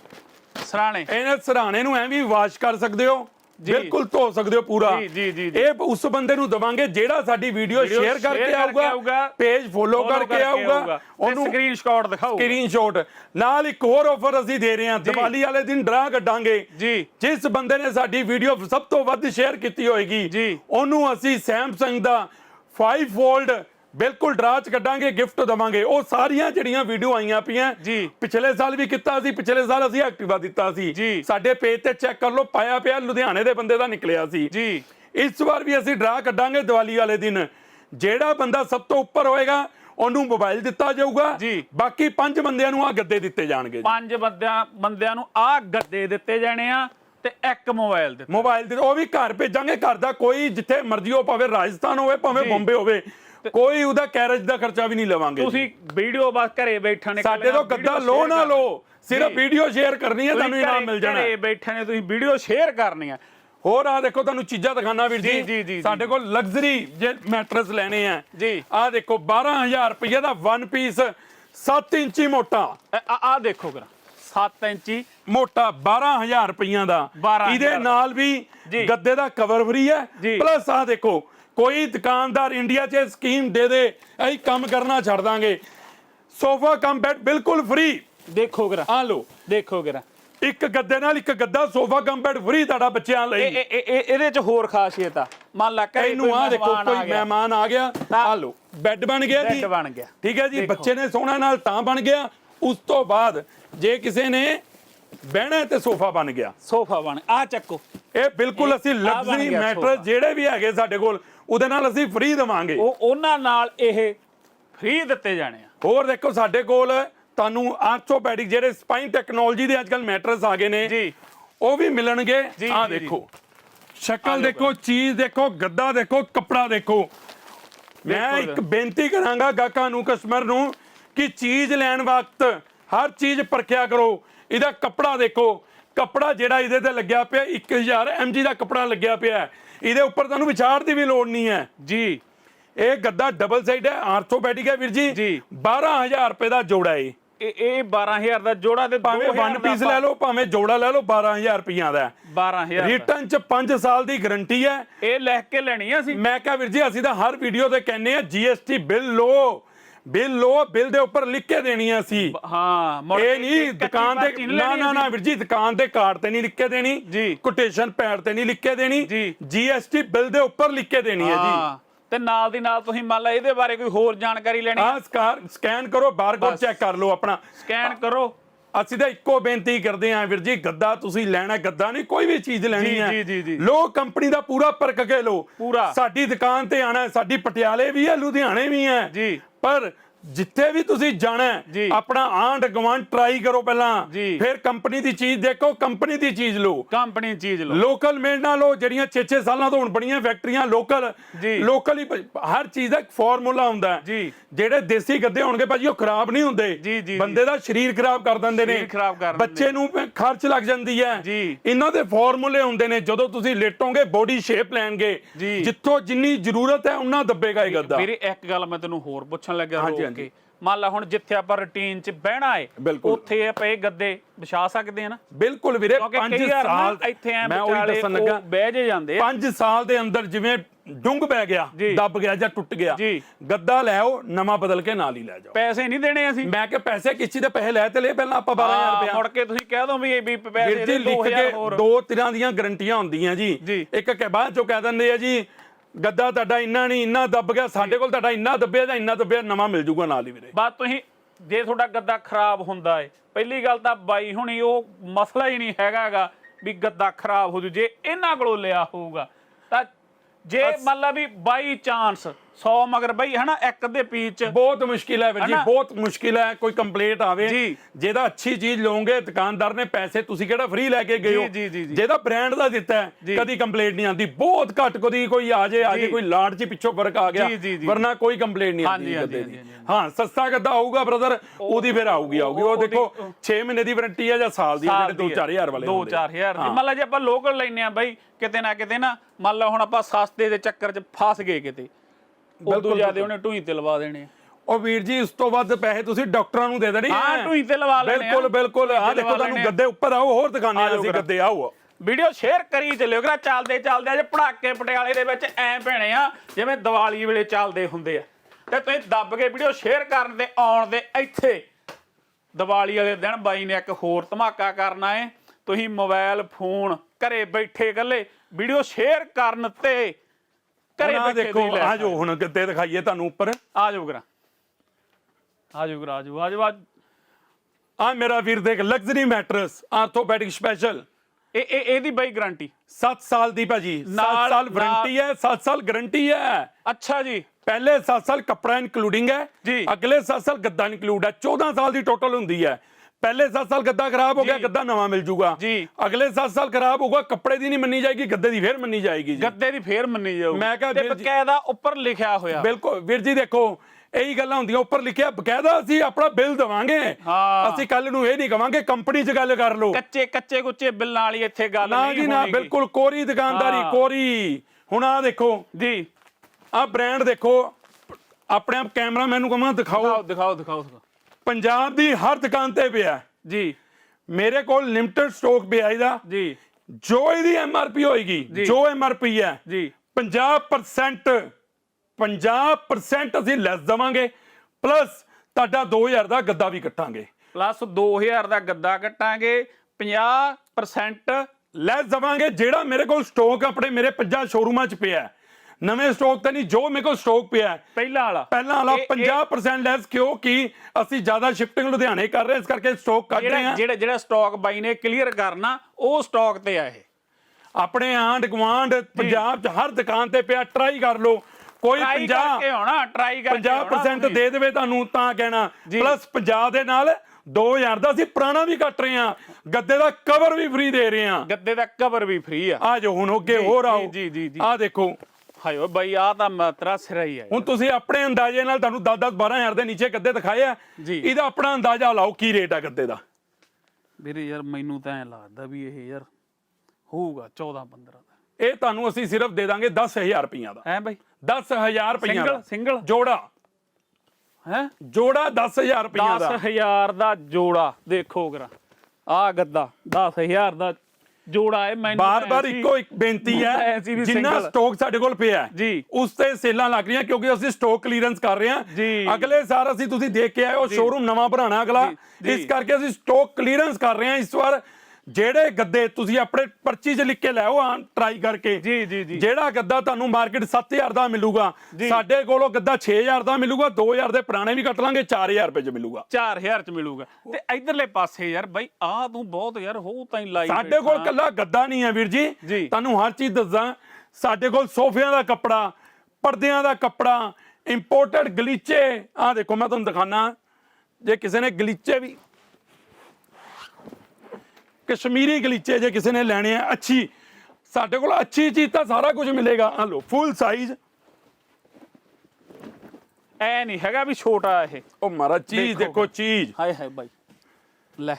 ਸਰਾਣੇ। ਇਹਨਾਂ ਸਰਾਣੇ ਨੂੰ ਐਵੇਂ ਵਾਸ਼ ਕਰ ਸਕਦੇ ਹੋ। ਬਿਲਕੁਲ ਧੋ ਸਕਦੇ ਹੋ ਪੂਰਾ। ਜੀ, ਜੀ, ਜੀ, ਜੀ। ਇਹ ਉਸ ਬੰਦੇ ਨੂੰ ਦਵਾਂਗੇ ਜਿਹੜਾ ਸਾਡੀ ਵੀਡੀਓ ਸ਼ੇਅਰ ਕਰਕੇ ਆਊਗਾ ਪੇਜ ਫੋਲੋ ਕਰਕੇ ਆਊਗਾ ਉਹਨੂੰ ਸਕਰੀਨਸ਼ਾਟ ਦਿਖਾਓ ਸਕਰੀਨਸ਼ਾਟ ਨਾਲ ਇੱਕ ਹੋਰ ਆਫਰ ਅਸੀਂ ਦੇ ਰਹੇ ਹਾਂ ਦੀਵਾਲੀ ਵਾਲੇ ਦਿਨ ਡਰਾ ਕੱਢਾਂਗੇ। ਜੀ। ਜਿਸ ਬੰਦੇ ਨੇ ਸਾਡੀ ਵੀਡੀਓ ਸਭ ਤੋਂ ਵੱਧ ਸ਼ੇਅਰ ਕੀਤੀ ਹੋਏਗੀ ਜੀ। ਉਹਨੂੰ ਅਸੀਂ ਸੈਮਸੰਗ ਦਾ 5 ਫੋਲਡ ਬਿਲਕੁਲ ਡਰਾ ਚ ਕੱਢਾਂਗੇ ਗਿਫਟ ਦਵਾਂਗੇ ਉਹ ਸਾਰੀਆਂ ਜਿਹੜੀਆਂ ਵੀਡੀਓ ਆਈਆਂ ਪਈਆਂ ਜੀ। ਪਿਛਲੇ ਸਾਲ ਵੀ ਕੀਤਾ ਸੀ ਪਿਛਲੇ ਸਾਲ ਅਸੀਂ ਐਕਟਿਵਾ ਦਿੱਤਾ ਸੀ। ਸਾਡੇ ਪੇਜ ਤੇ ਚੈੱਕ ਕਰ ਲਓ ਪਾਇਆ ਪਿਆ ਲੁਧਿਆਣੇ ਦੇ ਬੰਦੇ ਦਾ ਨਿਕਲਿਆ ਸੀ ਜੀ ਇਸ ਵਾਰ ਵੀ ਅਸੀਂ ਡਰਾ ਕੱਢਾਂਗੇ ਦੀਵਾਲੀ ਵਾਲੇ ਦਿਨ ਜਿਹੜਾ ਬੰਦਾ ਸਭ ਤੋਂ ਉੱਪਰ ਹੋਏਗਾ ਉਹਨੂੰ ਮੋਬਾਈਲ ਦਿੱਤਾ ਜਾਊਗਾ ਜੀ। ਬਾਕੀ ਪੰਜ ਬੰਦਿਆਂ ਨੂੰ ਆ ਗੱਦੇ ਦਿੱਤੇ ਜਾਣਗੇ। ਪੰਜ ਬੰਦਿਆਂ ਬੰਦਿਆਂ ਨੂੰ ਆ ਗੱਦੇ ਦਿੱਤੇ ਜਾਣੇ ਆ ਤੇ ਇੱਕ ਮੋਬਾਈਲ ਦਿੱਤਾ ਮੋਬਾਈਲ ਦੇ ਉਹ ਵੀ ਘਰ ਭੇਜਾਂਗੇ ਘਰ ਦਾ ਕੋਈ ਜਿੱਥੇ ਮਰਜ਼ੀ ਹੋ ਭਾਵੇਂ ਰਾਜਸਥਾਨ ਹੋਵੇ ਭਾਵੇਂ। ਬੰਬੇ ਹੋਵੇ ਕੋਈ ਉਹਦਾ ਕੈਰੇਜ ਦਾ ਖਰਚਾ ਵੀ ਨਹੀਂ ਲਵਾਂਗੇ। ਤੁਸੀਂ ਵੀਡੀਓ ਬਸ ਘਰੇ ਬੈਠਾ ਨੇ ਸਾਡੇ ਤੋਂ ਗੱਦਾ ਲੋ ਨਾ ਲੋ ਸਿਰਫ। ਵੀਡੀਓ ਸ਼ੇਅਰ ਕਰਨੀ ਹੈ ਤੁਹਾਨੂੰ ਇਨਾਮ ਮਿਲ ਜਾਣਾ। ਘਰੇ ਬੈਠੇ ਨੇ ਤੁਸੀਂ ਵੀਡੀਓ ਸ਼ੇਅਰ ਕਰਨੀ ਆ ਹੋਰ ਆ ਦੇਖੋ ਤੁਹਾਨੂੰ ਚੀਜ਼ਾਂ ਦਿਖਾਣਾ ਵੀਰ ਜੀ, ਸਾਡੇ ਕੋਲ ਲਗਜ਼ਰੀ ਜੇ ਮੈਟਰਸ ਲੈਣੇ ਆ। ਜੀ। ਆ ਦੇਖੋ 12000 ਰੁਪਏ ਦਾ ਵਨ ਪੀਸ 7 ਇੰਚੀ ਮੋਟਾ। ਆ ਦੇਖੋ ਕਰਾ 7 ਇੰਚੀ। ਮੋਟਾ 12000 ਰੁਪਈਆਂ ਦਾ। 12,000 ਇਹਦੇ ਨਾਲ ਵੀ। ਗੱਦੇ ਦਾ ਕਵਰ ਫਰੀ ਹੈ। ਪਲੱਸ ਆ ਦੇਖੋ ਕੋਈ ਦੁਕਾਨਦਾਰ ਇੰਡੀਆ 'ਚ ਸਕੀਮ ਦੇ ਦੇ ਅਸੀਂ ਕੰਮ ਕਰਨਾ ਛੱਡ ਦਾਂਗੇ। ਸੋਫਾ ਕਮ ਬੈੱਡ ਬਿਲਕੁਲ ਫ੍ਰੀ ਦੇਖੋ ਕਰਾ ਆ ਲਓ। ਦੇਖੋ ਕਰਾ ਇੱਕ ਗੱਦੇ ਨਾਲ ਇੱਕ ਗੱਦਾ ਸੋਫਾ ਕਮ ਬੈੱਡ ਫ੍ਰੀ ਤੁਹਾਡਾ ਬੱਚਿਆਂ ਲਈ। ਇਹ- ਇਹ- ਇਹ- ਇਹਦੇ ਚ ਹੋਰ ਖਾਸੀਅਤ ਆ। ਮੰਨ ਲਾ ਘਰੇ ਇਹਨੂੰ ਆ ਦੇਖੋ ਕੋਈ ਮਹਿਮਾਨ ਆ ਗਿਆ। ਆ ਲਓ ਬੈੱਡ ਬਣ ਗਿਆ ਜੀ। ਬੈੱਡ ਬਣ ਗਿਆ। ਠੀਕ ਹੈ ਜੀ ਦੇਖੋ। ਬੱਚੇ ਨੇ ਸੋਹਣਾ ਨਾਲ ਤਾਂ ਬਣ ਗਿਆ। ਉਸ ਤੋਂ ਬਾਅਦ ਜੇ ਕਿਸੇ ਨੇ ਬਹਿਣਾ ਹੈ ਤੇ ਸੋਫਾ ਬਣ ਗਿਆ। ਸੋਫਾ ਬਣ ਆ ਚੱਕੋ। ਇਹ ਬਿਲਕੁਲ ਅਸੀਂ ਆਹ ਬਣ ਲਗਜ਼ਰੀ ਗਿਆ ਮੈਟਰ ਸੋਫਾ। ਜਿਹੜੇ ਵੀ ਹੈਗੇ ਸਾਡੇ ਕੋਲ ਉਹਦੇ ਨਾਲ ਅਸੀਂ ਫ੍ਰੀ ਦੇਵਾਂਗੇ। ਉਹ ਉਹਨਾਂ ਨਾਲ ਇਹ ਫ੍ਰੀ ਦਿੱਤੇ ਜਾਣੇ ਆ। ਹੋਰ ਦੇਖੋ ਸਾਡੇ ਕੋਲ ਤੁਹਾਨੂੰ ਆਰਥੋਪੈਡਿਕ ਜਿਹੜੇ ਸਪਾਈਨ ਟੈਕਨੋਲੋਜੀ ਦੇ ਅੱਜਕੱਲ ਮੈਟਰਸ ਆ ਗਏ ਨੇ ਜੀ। ਉਹ ਵੀ ਮਿਲਣਗੇ। ਆ। ਦੇਖੋ ਸ਼ਕਲ ਦੇਖੋ ਚੀਜ਼ ਦੇਖੋ ਗੱਦਾ ਦੇਖੋ ਕੱਪੜਾ ਦੇਖੋ। ਮੈਂ। ਇੱਕ ਬੇਨਤੀ ਕਰਾਂਗਾ ਗਾਹਕਾਂ ਨੂੰ ਕਸਟਮਰ ਨੂੰ ਕਿ ਚੀਜ਼ ਲੈਣ ਵਕਤ ਹਰ ਚੀਜ਼ ਪਰਖਿਆ ਕਰੋ। ਇਹਦਾ ਕੱਪੜਾ ਦੇਖੋ। ਕੱਪੜਾ ਜਿਹੜਾ ਇਹਦੇ ਤੇ ਲੱਗਿਆ ਪਿਆ 1000 mg ਦਾ ਕੱਪੜਾ ਲੱਗਿਆ ਪਿਆ। ਇਹਦੇ ਉੱਪਰ ਤੁਹਾਨੂੰ ਵਿਚਾਰ ਦੀ ਵੀ ਲੋੜ ਨਹੀਂ ਹੈ। ਜੀ। ਇਹ ਗੱਦਾ ਡਬਲ ਸਾਈਡ ਹੈ ਆਰਥੋਪੈਡਿਕ ਹੈ ਵੀਰ ਜੀ। ਜੀ। 12000 ਰੁਪਏ ਦਾ ਜੋੜਾ ਹੈ। ਇਹ ਇਹ 12000 ਦਾ ਜੋੜਾ ਤੇ ਭਾਵੇਂ 2000 ਵਨ ਪੀਸ ਲੈ ਲਓ ਭਾਵੇਂ ਜੋੜਾ ਲੈ ਲਓ 12000 ਰੁਪਈਆਂ ਦਾ ਹੈ। 12000 ਦਾ। ਰਿਟਰਨ ਚ 5 ਸਾਲ ਦੀ ਗਾਰੰਟੀ ਹੈ। ਇਹ ਲਿਖ ਕੇ ਲੈਣੀ ਆ ਅਸੀਂ। ਮੈਂ ਕਿਹਾ ਵੀਰ ਜੀ ਅਸੀਂ ਤਾਂ ਹਰ ਵੀਡੀਓ ਤੇ ਕਹਿੰਨੇ ਆ GST ਬਿੱਲ ਲੋ ਬਿੱਲ ਲੋ ਬਿੱਲ ਦੇ ਉੱਪਰ ਲਿਖ ਕੇ ਦੇਣੀ ਆ ਅਸੀਂ ਹਾਂ ਇਹ ਨਹੀਂ ਦੁਕਾਨ ਪਰਚੀ ਨੀ ਨਾ ਨਾ। ਵੀਰ ਜੀ ਦੁਕਾਨ ਤੇ ਕਾਰਡ ਤੇ ਨਹੀਂ ਲਿਖ ਕੇ ਦੇਣੀ ਜੀ। ਕੋਟੇਸ਼ਨ ਪੈਡ ਤੇ ਨਹੀਂ ਲਿਖ ਕੇ ਦੇਣੀ ਜੀ। GST ਬਿੱਲ ਦੇ ਉੱਪਰ ਲਿਖ ਕੇ ਦੇਣੀ ਹੈ ਜੀ ਹਾਂ ਤੇ ਨਾਲ ਦੀ ਨਾਲ ਤੁਸੀਂ ਮੰਨ ਲਾ ਇਹਦੇ ਬਾਰੇ ਕੋਈ ਹੋਰ ਜਾਣਕਾਰੀ ਲੈਣੀ ਸਕਾਰ ਸਕੈਨ ਕਰੋ ਬਾਰਕੋਡ। ਚੈੱਕ ਕਰ ਲਓ ਆਪਣਾ ਸਕੈਨ ਕਰੋ ਅਸੀਂ ਤਾਂ ਇੱਕੋ ਬੇਨਤੀ ਕਰਦੇ ਆਂ ਵੀਰ ਜੀ ਗੱਦਾ ਤੁਸੀਂ ਲੈਣਾ ਗੱਦਾ ਨਹੀਂ ਕੋਈ ਵੀ ਚੀਜ਼ ਲੈਣੀ ਹੈ। ਲੋ ਕੰਪਨੀ ਦਾ ਪੂਰਾ ਪਰਖ ਕੇ ਲੋ। ਸਾਡੀ ਦੁਕਾਨ ਤੇ ਆਣਾ ਹੈ, ਸਾਡੀ ਪਟਿਆਲੇ ਵੀ ਹੈ ਲੁਧਿਆਣੇ ਵੀ ਹੈ ਜੀ। ਪਰ ਜਿੱਥੇ ਵੀ ਤੁਸੀਂ ਜਾਣਾ ਹੈ, ਜੀ। ਆਪਣਾ ਆਂਡ ਗਵਾਂਡ ਟਰਾਈ ਕਰੋ ਪਹਿਲਾਂ ਜੀ। ਫਿਰ ਕੰਪਨੀ ਦੀ ਚੀਜ਼ ਦੇਖੋ ਕੰਪਨੀ ਦੀ ਚੀਜ਼ ਲੋ ਕੰਪਨੀ ਚੀਜ਼ ਲਓ ਲੋਕਲ ਮੇਡ ਨਾ ਲੋ ਜਿਹੜੀਆਂ 6-6 ਸਾਲਾਂ ਤੋਂ ਹੁਣ ਬਣੀਆਂ ਫੈਕਟਰੀਆਂ ਲੋਕਲ ਜੀ। ਲੋਕਲ ਹੀ ਹਰ ਚੀਜ਼ ਦਾ ਇੱਕ ਫਾਰਮੂਲਾ ਹੁੰਦਾ ਹੈ ਜੀ। ਜਿਹੜੇ ਦੇਸੀ ਗੱਦੇ ਹੋਣਗੇ ਭਾਜੀ ਉਹ ਖਰਾਬ ਨਹੀਂ ਹੁੰਦੇ ਜੀ, ਜੀ, ਬੰਦੇ ਦਾ ਸਰੀਰ ਖਰਾਬ ਕਰ ਦਿੰਦੇ ਨੇ ਸਰੀਰ ਖਰਾਬ ਕਰ ਦਿੰਦੇ ਬੱਚੇ ਨੂੰ ਪ- ਖਰਚ ਲੱਗ ਜਾਂਦੀ ਹੈ ਜੀ। ਇਹਨਾਂ ਦੇ ਫਾਰਮੂਲੇ ਹੁੰਦੇ ਨੇ ਜਦੋਂ ਤੁਸੀਂ ਲੇਟੋਗੇ ਬੋਡੀ ਸ਼ੇਪ ਲੈਣਗੇ ਜੀ। ਜਿੱਥੋਂ ਜਿੰਨੀ ਜ਼ਰੂਰਤ ਹੈ ਉਹਨਾਂ ਦੱਬੇਗਾ ਇਹ ਗੱਦਾ ਵੀਰੇ ਇੱਕ ਗੱਲ ਮੈਂ ਤੈਨੂੰ ਹੋਰ ਪੁੱਛਣ ਲੱਗਾ ਹਾਂਜੀ, ਰੋਕ ਹਾਂਜੀ। ਕੇ ਮੰਨ ਲਾ ਹੁਣ ਜਿੱਥੇ ਆਪਾਂ ਰੁਟੀਨ 'ਚ ਬਹਿਣਾ ਏ ਬਿਲਕੁਲ। ਉੱਥੇ ਆਪਾਂ ਇਹ ਗੱਦੇ ਵਿਛਾ ਸਕਦੇ ਆ ਨਾ ਬਿਲਕੁਲ ਵੀਰੇ ਕਿਉਂਕਿ 5 ਕਈ ਵਾਰ ਸਾਲ ਇੱਥੇ ਐ ਮੈਂ ਉਹੀ ਵਿਚਾਲੇ ਦੱਸਣ ਉਹ ਲੱਗਾ ਬਹਿ ਜੇ ਜਾਂਦੇ ਆ 5 ਸਾਲ ਦੇ ਅੰਦਰ ਜਿਵੇਂ ਡੁੰਗ ਪੈ ਗਿਆ ਜੀ। ਦੱਬ ਗਿਆ ਜਾਂ ਟੁੱਟ ਗਿਆ ਜੀ। ਗੱਦਾ ਲੈ ਆਓ ਨਵਾਂ ਬਦਲ ਕੇ ਨਾਲ ਹੀ ਲੈ ਜਾਓ ਪੈਸੇ ਨਹੀਂ ਦੇਣੇ ਅਸੀਂ ਮੈਂ ਕਿ ਪੈਸੇ ਕਿਸੇ ਦੇ ਪੈਸੇ ਲੈ ਤੇ ਲਏ ਪਹਿਲਾਂ ਆਪਾਂ 12000 ਹਾਂ, ਰੁਪਇਆ ਮੁੜ ਕੇ ਤੁਸੀਂ ਕਹਿ ਦੋ ਵੀ ਇਹ ਵੀ ਪੈਸੇ ਵੀਰ ਜੀ ਦੇ ਲਿਖ 2000 ਕੇ ਹੋਰ ਦੋ ਤਰ੍ਹਾਂ ਦੀਆਂ ਗਰੰਟੀਆਂ ਹੁੰਦੀਆਂ ਜੀ ਜੀ। ਇੱਕ ਕਿ ਬਾਅਦ ਚੋਂ ਕਹਿ ਦਿੰਦੇ ਆ ਜੀ ਗੱਦਾ ਤੁਹਾਡਾ ਇੰਨਾ ਨਹੀਂ, ਇੰਨਾ ਦੱਬ ਗਿਆ, ਸਾਡੇ ਕੋਲ ਤੁਹਾਡਾ ਇੰਨਾ ਦੱਬਿਆ ਜਾਂ ਇੰਨਾ ਦੱਬਿਆ, ਨਵਾਂ ਮਿਲ ਜੂਗਾ ਨਾਲ ਹੀ ਵੀਰੇ। ਬਾਤ ਤੁਸੀਂ, ਜੇ ਤੁਹਾਡਾ ਗੱਦਾ ਖਰਾਬ ਹੁੰਦਾ ਏ, ਪਹਿਲੀ ਗੱਲ ਤਾਂ ਬਾਈ ਹੁਣੀ ਉਹ ਮਸਲਾ ਹੀ ਨਹੀਂ ਹੈਗਾਗਾ ਵੀ ਗੱਦਾ ਖਰਾਬ ਹੋ ਜੂ, ਜੇ ਇਹਨਾਂ ਕੋਲੋਂ ਲਿਆ ਹੋਊਗਾ ਜੇ ਮੰਨ ਲਾ ਵੀ ਬਾਈ ਚਾਂਸ 100 ਮਗਰ ਬਈ ਹਨਾ ਇੱਕ ਦੇ ਪੀਸ ਚ ਬਹੁਤ ਮੁਸ਼ਕਿਲ ਹੈ ਵੀਰ ਜੀ? ਬਹੁਤ ਮੁਸ਼ਕਿਲ ਹੈ ਕੋਈ ਕੰਪਲੇਂਟ ਆਵੇ ਜੀ। ਜਿਹਦਾ ਅੱਛੀ ਚੀਜ਼ ਲਓਗੇ ਦੁਕਾਨਦਾਰ ਨੇ ਪੈਸੇ ਤੁਸੀਂ ਕਿਹੜਾ ਫ੍ਰੀ ਲੈ ਕੇ ਗਏ ਹੋ। ਜਿਹਦਾ ਬ੍ਰਾਂਡ ਦਾ ਦਿੱਤਾ। ਕਦੀ ਕੰਪਲੇਂਟ ਨਹੀਂ ਆਉਂਦੀ ਬਹੁਤ ਘੱਟ ਕਦੀ ਕੋਈ ਆ ਜੇ ਆ ਜੇ। ਕੋਈ ਲਾਟ ਚ ਪਿੱਛੋਂ ਫ਼ਰਕ ਆ ਗਿਆ। ਵਰਨਾ ਕੋਈ ਕੰਪਲੇਂਟ ਨਹੀਂ ਹਾਂਜੀ, ਹਾਂ ਸਸਤਾ ਗੱਦਾ ਆਊਗਾ ਬ੍ਰਦਰ ਉਹਦੀ ਫਿਰ ਆਊਗੀ ਆਊਗੀ। ਉਹ ਦੇਖੋ 6 ਮਹੀਨੇ ਦੀ ਵਾਰੰਟੀ ਹੈ ਜਾਂ ਸਾਲ ਦੀ ਜਿਹੜੇ 2-4000 ਵਾਲੇ 2-4000 ਦੀ। ਮੰਨ ਲਾ ਜੇ ਆਪਾਂ ਲੋਕਲ ਲੈਨੇ ਆ ਬਾਈ ਕਿਤੇ ਨਾ ਕਿਤੇ ਨਾ ਮੰਨ ਲਾ ਹੁਣ ਆਪਾਂ ਸਸਤੇ ਦੇ ਚੱਕਰ 'ਚ ਫਸ ਗਏ ਕਿਤੇ ਉਦੋਂ ਜ਼ਿਆਦਾ ਉਹਨੇ ਢੂਈ ਤੇ ਲਵਾ ਦੇਣੇ ਆ। ਉਹ ਵੀਰ ਜੀ ਉਸ ਤੋਂ ਵੱਧ ਪੈਸੇ ਤੁਸੀਂ ਡਾਕਟਰਾਂ ਨੂੰ ਦੇ ਦੇਣੇ ਹਾਂ। ਢੂਈ ਤੇ ਲਵਾ ਲੈਣੇ ਆ। ਬਿਲਕੁਲ ਬਿਲਕੁਲ। ਆ ਦੇਖੋ ਤੁਹਾਨੂੰ ਆ। ਗੱਦੇ ਉੱਪਰ ਆਓ ਹੋਰ ਦਿਖਾਣੇ ਆ ਅਸੀਂ। ਗੱਦੇ ਆਓ ਵੀਡੀਓ ਸ਼ੇਅਰ ਕਰੀ ਚੱਲਿਓ ਕਿਰਾ। ਚੱਲਦੇ ਚੱਲਦੇ ਅੱਜ ਪੜਾਕੇ ਪਟਿਆਲੇ ਦੇ ਵਿੱਚ ਐ ਭੈਣੇ ਆ ਜਿਵੇਂ ਦੀਵਾਲੀ ਵੇਲੇ ਚੱਲਦੇ ਹੁੰਦੇ ਆ। ਤੇ ਤੁਸੀਂ ਦੱਬ ਕੇ ਵੀਡੀਓ ਸ਼ੇਅਰ ਕਰਨ ਦੇ ਆਉਣ ਦੇ ਇੱਥੇ। ਦੀਵਾਲੀ ਵਾਲੇ ਦਿਨ ਬਾਈ ਨੇ ਇੱਕ ਹੋਰ ਧਮਾਕਾ ਕਰਨਾ ਹੈ ਤੁਸੀਂ ਮੋਬਾਈਲ ਫੋਨ ਘਰੇ ਬੈਠੇ ਇਕੱਲੇ ਵੀਡੀਓ ਸ਼ੇਅਰ ਕਰਨ ਤੇ ਘਰੇ ਬੈਠੇ ਦੇਖੋ ਆ ਜੋ ਹੁਣ ਗੱਦੇ ਦਿਖਾਈਏ ਤੁਹਾਨੂੰ ਉੱਪਰ। ਆ ਜਾਓ ਕਰਾ ਆ ਜਾਓ ਕਰਾ ਆ ਜਾਓ ਆ ਜਾਓ ਆ ਮੇਰਾ ਵੀਰ ਦੇਖ ਲਗਜ਼ਰੀ ਮੈਟਰਸ ਆਰਥੋਪੈਡਿਕ ਸਪੈਸ਼ਲ ਇਹ ਇਹ ਇਹਦੀ ਬਾਈ ਗਾਰੰਟੀ 7 ਸਾਲ ਦੀ ਭਾਜੀ 7 ਨਾਲ- ਸਾਲ ਵਾਰੰਟੀ ਹੈ 7 ਸਾਲ ਗਾਰੰਟੀ ਹੈ। ਅੱਛਾ ਜੀ। ਪਹਿਲੇ 7 ਸਾਲ ਕੱਪੜਾ ਇਨਕਲੂਡਿੰਗ ਹੈ ਜੀ। ਅਗਲੇ 7 ਸਾਲ ਗੱਦਾ ਇਨਕਲੂਡ ਹੈ 14 ਸਾਲ ਦੀ ਟੋਟਲ ਹੁੰਦੀ ਹੈ ਪਹਿਲੇ 7 ਸਾਲ ਗੱਦਾ ਖਰਾਬ ਹੋ ਗਿਆ ਜੀ। ਗੱਦਾ ਨਵਾਂ ਮਿਲ ਜੂਗਾ ਜੀ। ਅਗਲੇ 7 ਸਾਲ ਖਰਾਬ ਹੋਊਗਾ ਕੱਪੜੇ ਦੀ ਨਹੀਂ ਮੰਨੀ ਜਾਏਗੀ ਗੱਦੇ ਦੀ ਫੇਰ ਮੰਨੀ ਜਾਏਗੀ ਜੀ ਗੱਦੇ ਦੀ ਫੇਰ ਮੰਨੀ ਜਾਊ ਮੈਂ ਕਿਹਾ ਤੇ ਜੀ- ਬਕਾਇਦਾ ਉੱਪਰ ਲਿਖਿਆ ਹੋਇਆ ਬਿਲਕੁਲ ਵੀਰ ਜੀ ਦੇਖੋ ਇਹੀ ਗੱਲਾਂ ਹੁੰਦੀਆਂ ਉੱਪਰ ਲਿਖਿਆ ਬਕਾਇਦਾ ਅਸੀਂ ਆਪਣਾ ਬਿੱਲ ਦਵਾਂਗੇ। ਅਸੀਂ ਕੱਲ ਨੂੰ ਇਹ ਨਹੀਂ ਕਵਾਂਗੇ ਕੰਪਨੀ 'ਚ ਗੱਲ ਕਰ ਲਓ ਕੱਚੇ ਕੱਚੇ ਕੁੱਚੇ ਬਿੱਲਾਂ ਵਾਲੀ ਇੱਥੇ ਗੱਲ ਨਾ ਨਹੀਂ ਜੀ ਨਾ ਹੋਣੀਗੀ। ਬਿਲਕੁਲ ਕੋਰੀ ਦੁਕਾਨਦਾਰੀ। ਕੋਰੀ ਹੁਣ ਆ ਦੇਖੋ ਜੀ ਆ ਬ੍ਰਾਂਡ ਦੇਖੋ। ਆਪਣੇ ਆਪ ਕੈਮਰਾ ਮੈਨੂੰ ਕਹਾਂ ਦਿਖਾਓ। ਦਿਖਾਓ ਦਿਖਾਓ। ਪੰਜਾਬ ਦੀ ਹਰ ਦੁਕਾਨ ਤੇ ਪਿਆ ਜੀ। ਮੇਰੇ ਕੋਲ ਲਿਮਟਿਡ ਸਟਾਕ ਪਿਆ ਇਹਦਾ। ਜੀ। ਜੋ ਇਹਦੀ ਐਮਆਰਪੀ ਹੋਏਗੀ ਜੀ। ਜੋ ਐਮਆਰਪੀ ਹੈ ਜੀ। 50% 50% ਅਸੀਂ ਲੈਸ ਦਵਾਂਗੇ। ਪਲੱਸ ਤੁਹਾਡਾ 2000 ਦਾ ਗੱਦਾ ਵੀ ਕੱਟਾਂਗੇ। ਪਲੱਸ 2000 ਦਾ ਗੱਦਾ ਕੱਟਾਂਗੇ 50% ਲੈਸ ਦਵਾਂਗੇ। ਜਿਹੜਾ ਮੇਰੇ ਕੋਲ ਸਟਾਕ ਆਪਣੇ ਮੇਰੇ ਪੰਜਾਂ ਸ਼ੋਰੂਮਾਂ 'ਚ ਪਿਆ ਹੈ। ਨਵੇਂ ਸਟਾਕ ਤਾਂ ਨਹੀਂ ਜੋ ਮੇਰੇ ਕੋਲ ਸਟਾਕ ਪਿਆ ਹੈ, ਪਹਿਲਾਂ ਵਾਲਾ। ਪਹਿਲਾਂ ਵਾਲਾ ਇਹ- ਇਹ 50% ਲੈਸ ਕਿਉਂਕਿ ਅਸੀਂ ਜ਼ਿਆਦਾ ਸ਼ਿਫਟਿੰਗ ਲੁਧਿਆਣੇ ਕਰ ਰਹੇ ਹਾਂ, ਇਸ ਕਰਕੇ ਸਟਾਕ ਕੱਢ ਰਹੇ ਹਾਂ। ਜਿਹੜਾ ਜਿਹੜਾ ਸਟਾਕ ਬਾਈ ਨੇ ਕਲੀਅਰ ਕਰਨਾ ਉਹ ਸਟਾਕ ਤੇ ਆ ਇਹ। ਆਪਣੇ ਆਂਡ ਗਵਾਂਡ ਪੰਜਾਬ 'ਚ ਹਰ ਦੁਕਾਨ ਤੇ ਪਿਆ ਟਰਾਈ ਕਰ ਲਓ। ਕੋਈ ਟਰਾਈ 50 ਕਰਕੇ ਹੋਣਾ ਟਰਾਈ ਕਰਕੇ 50% ਹੋਣਾ ਦੇ ਦੇਵੇ ਤੁਹਾਨੂੰ ਤਾਂ ਕਹਿਣਾ। ਪਲੱਸ 50 ਦੇ ਨਾਲ 2000 ਦਾ ਅਸੀਂ ਪੁਰਾਣਾ ਵੀ ਕੱਟ ਰਹੇ ਹਾਂ। ਗੱਦੇ ਦਾ ਕਵਰ ਵੀ ਫ੍ਰੀ ਦੇ ਰਹੇ ਹਾਂ। ਗੱਦੇ ਦਾ ਕਵਰ ਵੀ ਫ੍ਰੀ ਆ। ਆ ਜੋ ਹੁਣ ਅੱਗੇ ਹੋਰ ਆਓ। ਜੀ, ਜੀ, ਜੀ। ਆ ਦੇਖੋ। ਹਾਏ ਓਏ ਬਾਈ ਆ ਤਾਂ ਮਾਤਰਾ ਸਿਰਾ ਹੀ ਆ ਹੁਣ ਤੁਸੀਂ ਆਪਣੇ ਅੰਦਾਜ਼ੇ ਨਾਲ ਤੁਹਾਨੂੰ 10 10 12000 ਦੇ ਨੀਚੇ ਗੱਦੇ ਦਿਖਾਏ ਆ। ਜੀ। ਇਹਦਾ ਆਪਣਾ ਅੰਦਾਜ਼ਾ ਲਾਓ ਕੀ ਰੇਟ ਆ ਗੱਦੇ ਦਾ? ਵੀਰੇ ਯਾਰ ਮੈਨੂੰ ਤਾਂ ਐ ਲੱਗਦਾ ਵੀ ਇਹ ਯਾਰ ਹੋਊਗਾ 14 15 ਦਾ। ਇਹ ਤੁਹਾਨੂੰ ਅਸੀਂ ਸਿਰਫ ਦੇ ਦਾਂਗੇ 10000 ਰੁਪਈਆ ਦਾ। ਹੈ ਬਾਈ? 10000 ਰੁਪਈਆ ਸਿੰਗਲ ਦਾ। ਸਿੰਗਲ ਜੋੜਾ। ਹੈ? ਜੋੜਾ 10000 ਰੁਪਈਆ ਦਾ। 10000 ਦਾ ਜੋੜਾ ਦੇਖੋ ਕਰਾ ਆ ਗੱਦਾ 10000 ਦਾ ਜੋੜਾ ਹੈ ਮੈਨੂੰ ਬਾਰ-ਬਾਰ ਇੱਕੋ ਇੱਕ ਬੇਨਤੀ ਹੈ ਜਿੰਨਾ। ਸਟਾਕ ਸਾਡੇ ਕੋਲ ਪਿਆ ਹੈ, ਜੀ। ਉਸ ਤੇ ਸੇਲਾਂ ਲੱਗ ਰਹੀਆਂ ਕਿਉਂਕਿ ਅਸੀਂ ਸਟਾਕ ਕਲੀਅਰੈਂਸ ਕਰ ਰਹੇ ਹਾਂ। ਅਗਲੇ ਸਾਲ ਅਸੀਂ ਤੁਸੀਂ ਦੇਖ ਕੇ ਆਏ ਹੋ ਸ਼ੋਰੂਮ ਨਵਾਂ ਬਣਾਉਣਾ ਅਗਲਾ। ਇਸ ਕਰਕੇ ਅਸੀਂ ਸਟਾਕ ਕਲੀਅਰੈਂਸ ਕਰ ਰਹੇ ਹਾਂ ਇਸ ਵਾਰ ਜਿਹੜੇ ਗੱਦੇ ਤੁਸੀਂ ਆਪਣੇ ਪਰਚੀ 'ਚ ਲਿਖ ਕੇ ਲੈ ਆਓ ਟਰਾਈ ਕਰਕੇ ਜੀ ਜੀ ਜੀ ਜਿਹੜਾ ਗੱਦਾ ਤੁਹਾਨੂੰ ਮਾਰਕੀਟ 7000 ਦਾ ਮਿਲੂਗਾ। ਸਾਡੇ ਕੋਲੋਂ ਗੱਦਾ 6000 ਦਾ ਮਿਲੂਗਾ 2000 ਦੇ ਪੁਰਾਣੇ ਵੀ ਕੱਟ ਲਾਂਗੇ 4000 ਰੁਪਏ 'ਚ ਮਿਲੂਗਾ 4000 ਚ ਮਿਲੂਗਾ ਤੇ ਇਧਰਲੇ ਪਾਸੇ ਯਾਰ ਬਾਈ ਆ ਤੂੰ ਬਹੁਤ ਯਾਰ ਹੋ ਤਾਂ ਹੀ ਲਾਈ ਸਾਡੇ ਕੋਲ। ਕੱਲਾ ਗੱਦਾ ਨਹੀਂ ਹੈ ਵੀਰ ਜੀ। ਤੁਹਾਨੂੰ ਹਰ ਚੀਜ਼ ਦੱਸਾਂ ਸਾਡੇ ਕੋਲ ਸੋਫਿਆਂ ਦਾ ਕੱਪੜਾ ਪਰਦਿਆਂ ਦਾ ਕੱਪੜਾ ਇੰਪੋਰਟਡ ਗਲੀਚੇ ਆਹ ਦੇਖੋ ਮੈਂ ਤੁਹਾਨੂੰ ਦਿਖਾਣਾ ਜੇ ਕਿਸੇ ਨੇ ਗਲੀਚੇ ਵੀ ਕਸ਼ਮੀਰੀ ਗਲੀਚੇ ਜੇ ਕਿਸੇ ਨੇ ਲੈਣੇ ਆ ਅੱਛੀ। ਸਾਡੇ ਕੋਲ ਅੱਛੀ ਚੀਜ਼ ਤਾਂ ਸਾਰਾ ਕੁਝ ਮਿਲੇਗਾ। ਆ ਲੋ ਫੁੱਲ ਸਾਈਜ਼ ਐ ਨਹੀਂ ਹੈਗਾ ਵੀ ਛੋਟਾ ਇਹ। ਉਹ ਮਾਰਾ ਚੀਜ਼ ਦੇਖੋ। ਚੀਜ਼। ਹਾਏ ਹਾਏ ਬਾਈ। ਲੈ